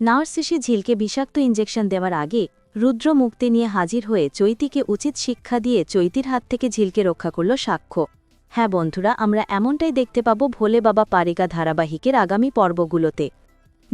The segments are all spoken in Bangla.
নার্স এসে ঝিলকে বিষাক্ত ইঞ্জেকশন দেওয়ার আগে রুদ্র মুক্তি নিয়ে হাজির হয়ে চৈতিকে উচিত শিক্ষা দিয়ে চৈতির হাত থেকে ঝিলকে রক্ষা করল সাক্ষ্য। হ্যাঁ বন্ধুরা, আমরা এমনটাই দেখতে পাব ভোলে বাবা পারিকা ধারাবাহিকের আগামী পর্বগুলোতে।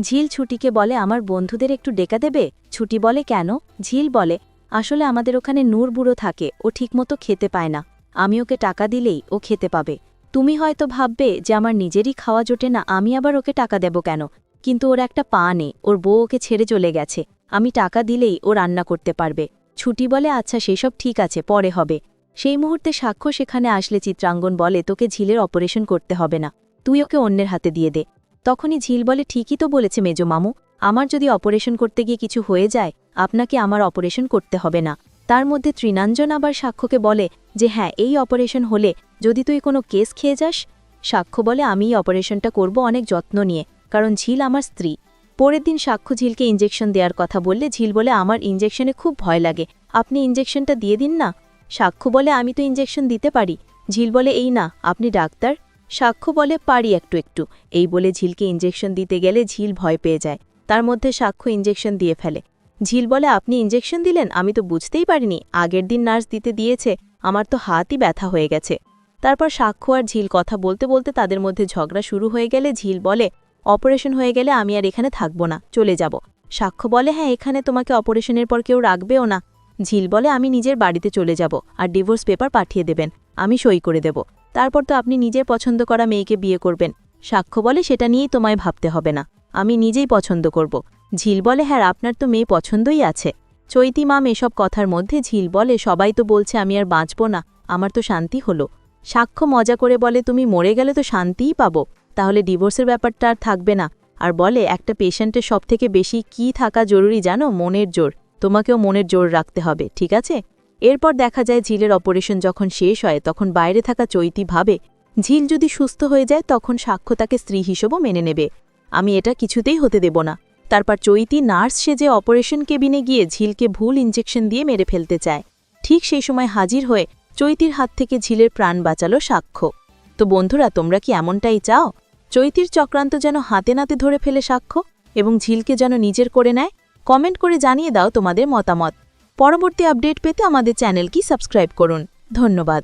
ঝিল ছুটিকে বলে, আমার বন্ধুদের একটু ডেকা দেবে? ছুটি বলে, কেন? ঝিল বলে, আসলে আমাদের ওখানে নূর বুড়ো থাকে, ও ঠিকমতো খেতে পায় না। আমি ওকে টাকা দিলেই ও খেতে পাবে। তুমি হয়তো ভাববে যে আমার নিজেরই খাওয়া জোটে না, আমি আবার ওকে টাকা দেব কেন? কিন্তু ওর একটা পা নেই, ওর বউ ওকে ছেড়ে চলে গেছে। আমি টাকা দিলেই ও রান্না করতে পারবে। ছুটি বলে আচ্ছা সেসব ঠিক আছে, পরে হবে। সেই মুহূর্তে সাক্ষ্য সেখানে আসলে চিত্রাঙ্গন বলে, তোকে ঝিলের অপারেশন করতে হবে না, তুই ওকে অন্যের হাতে দিয়ে দে। তখনই ঝিল বলে, ঠিকই তো বলেছে মেজো মামু, আমার যদি অপারেশন করতে গিয়ে কিছু হয়ে যায়, আপনাকে আমার অপারেশন করতে হবে না। তার মধ্যে ত্রিনাঞ্জন আবার সাক্ষ্যকে বলে, যে হ্যাঁ এই অপারেশন হলে যদি তুই কোনো কেস খেয়ে যাস? সাক্ষ্য বলে, আমি এই অপারেশনটা করব অনেক যত্ন নিয়ে। কারণ ঝিল আমার স্ত্রী। পরের দিন সাক্ষ্য ঝিলকে ইঞ্জেকশন দেওয়ার কথা বললে ঝিল বলে, আমার ইঞ্জেকশনে খুব ভয় লাগে। আপনি ইঞ্জেকশনটা দিয়ে দিন না। সাক্ষ্য বলে, আমি তো ইঞ্জেকশন দিতে পারি। ঝিল বলে, এই না, আপনি ডাক্তার। সাক্ষ্য বলে, পারি একটু একটু। এই বলে ঝিলকে ইঞ্জেকশন দিতে গেলে ঝিল ভয় পেয়ে যায়। তার মধ্যে সাক্ষ্য ইঞ্জেকশন দিয়ে ফেলে। ঝিল বলে, আপনি ইঞ্জেকশন দিলেন? আমি তো বুঝতেই পারিনি। আগের দিন নার্স দিতে দিয়েছে। আমার তো হাতই ব্যথা হয়ে গেছে। তারপর সাক্ষ্য আর ঝিল কথা বলতে বলতে তাদের মধ্যে ঝগড়া শুরু হয়ে গেলে ঝিল বলে অপারেশন হয়ে গেলে আমি আর এখানে থাকব না, চলে যাব। সাক্ষ্য বলে হ্যাঁ এখানে তোমাকে অপারেশনের পর কেউ রাখবেও না। ঝিল বলে, আমি নিজের বাড়িতে চলে যাব আর ডিভোর্স পেপার পাঠিয়ে দেবেন, আমি সই করে দেব। তারপর তো আপনি নিজের পছন্দ করা মেয়েকে বিয়ে করবেন। সাক্ষ্য বলে, সেটা নিয়েই তোমায় ভাবতে হবে না, আমি নিজেই পছন্দ করব। ঝিল বলে হ্যাঁ আপনার তো মেয়ে পছন্দই আছে। চৈতি মাম এসব কথার মধ্যে ঝিল বলে, সবাই তো বলছে আমি আর বাঁচব না, আমার তো শান্তি হলো। সাক্ষ্য মজা করে বলে, তুমি মরে গেলে তো শান্তিই পাবো। তাহলে ডিভোর্সের ব্যাপারটা আর থাকবে না। আর বলে, একটা পেশেন্টের সবথেকে বেশি কি থাকা জরুরি জানো? মনের জোর। তোমাকেও মনের জোর রাখতে হবে, ঠিক আছে? এরপর দেখা যায় ঝিলের অপারেশন যখন শেষ হয়, তখন বাইরে থাকা চৈতি ভাবে, ঝিল যদি সুস্থ হয়ে যায়, তখন সাক্ষ্য তাকে স্ত্রী হিসেবেও মেনে নেবে। আমি এটা কিছুতেই হতে দেব না। তারপর চৈতি নার্স সেজে অপারেশন কেবিনে গিয়ে ঝিলকে ভুল ইঞ্জেকশন দিয়ে মেরে ফেলতে চায়। ঠিক সেই সময় হাজির হয়ে চৈতির হাত থেকে ঝিলের প্রাণ বাঁচালো সাক্ষ্য। তো বন্ধুরা, তোমরা কি এমনটাই চাও? চৈতির চক্রান্ত যেন হাতে নাতে ধরে ফেলে সাক্ষ্য এবং ঝিলকে যেন নিজের করে নেয়, কমেন্ট করে জানিয়ে দাও তোমাদের মতামত। পরবর্তী আপডেট পেতে আমাদের চ্যানেল কি সাবস্ক্রাইব করুন। ধন্যবাদ।